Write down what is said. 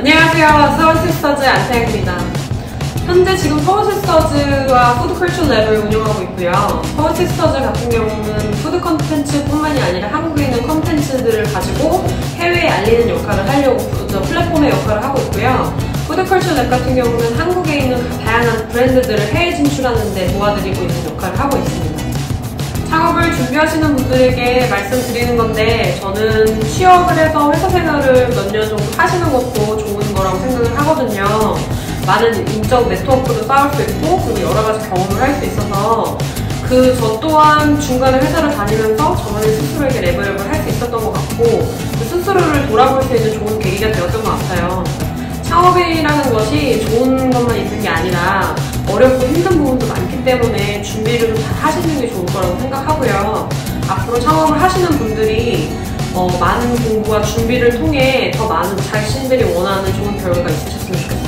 안녕하세요. 서울시스터즈 안태영입니다. 현재 지금 서울시스터즈와 푸드컬처 랩을 운영하고 있고요. 서울시스터즈 같은 경우는 푸드 컨텐츠뿐만이 아니라 한국에 있는 컨텐츠들을 가지고 해외에 알리는 역할을 하려고 플랫폼의 역할을 하고 있고요. 푸드컬처 랩 같은 경우는 한국에 있는 다양한 브랜드들을 해외 진출하는 데 도와드리고 있는 역할을 하고 있습니다. 창업을 준비하시는 분들에게 말씀드리는 건데 저는 취업을 해서 회사 생활을 몇 년 정도 하시는 것도 좋은 거라고 생각을 하거든요. 많은 인적 네트워크도 쌓을 수 있고 그리고 여러 가지 경험을 할 수 있어서 그 저 또한 중간에 회사를 다니면서 저만의 스스로에게 레벨업을 할 수 있었던 것 같고 그 스스로를 돌아볼 수 있는 좋은 계기가 되었던 것 같아요. 창업이라는 것이 좋은 것만 있는 게 아니라 어렵고 힘든 부분 때문에 준비를 좀 잘 하시는 게 좋을 거라고 생각하고요. 앞으로 창업을 하시는 분들이 어, 많은 공부와 준비를 통해 더 많은 자신들이 원하는 좋은 결과가 있을